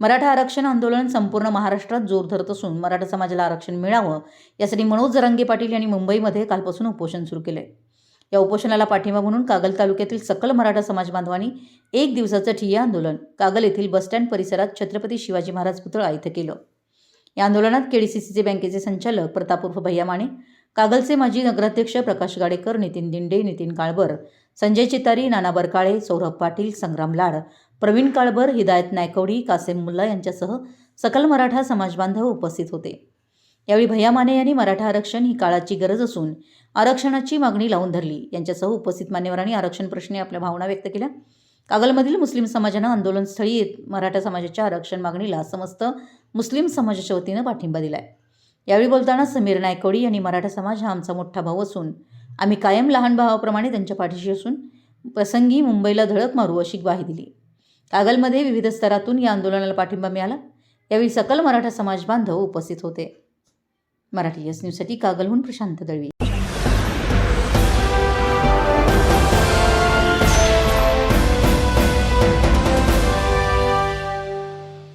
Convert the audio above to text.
मराठा आरक्षण आंदोलन संपूर्ण महाराष्ट्रात जोर धरत असून मराठा समाजाला आरक्षण मिळावं यासाठी मनोज जरांगे पाटील यांनी मुंबईमध्ये कालपासून उपोषण सुरू केलंय. या उपोषणाला पाठिंबा म्हणून कागल तालुक्यातील सकल मराठा समाज बांधवांनी एक दिवसाचं ठिय्या आंदोलन कागल येथील बसस्टँड परिसरात छत्रपती शिवाजी महाराज पुतळा इथं केलं. या आंदोलनात केडीसीसीचे बँकेचे संचालक प्रताप उर्फ भैया माने कागलचे माजी नगराध्यक्ष प्रकाश गाडेकर नितीन दिंडे नितीन काळबर संजय चितारी नाना बरकाळे सौरभ पाटील संग्राम लाड प्रवीण काळबर हिदायत नायकवडी कासेम मुल्ला यांच्यासह सकल मराठा समाजबांधव उपस्थित होते. यावेळी भैया माने यांनी मराठा आरक्षण ही काळाची गरज असून आरक्षणाची मागणी लावून धरली. यांच्यासह उपस्थित मान्यवरांनी आरक्षण प्रश्नी आपल्या भावना व्यक्त केल्या. कागलमधील मुस्लिम समाजानं आंदोलनस्थळी येत मराठा समाजाच्या आरक्षण मागणीला समस्त मुस्लिम समाजाच्या वतीनं पाठिंबा दिलाय. यावेळी बोलताना समीर नायकवडी यांनी मराठा समाज हा आमचा मोठा भाऊ असून आम्ही कायम लहान भावाप्रमाणे त्यांच्या पाठीशी असून प्रसंगी मुंबईला धडक मारू अशी ग्वाही दिली. कागलमध्ये विविध स्तरातून या आंदोलनाला पाठिंबा मिळाला. यावेळी सकल मराठा समाज बांधव उपस्थित होते. मराठी एस न्यूजसाठी कागलहून प्रशांत दळवी.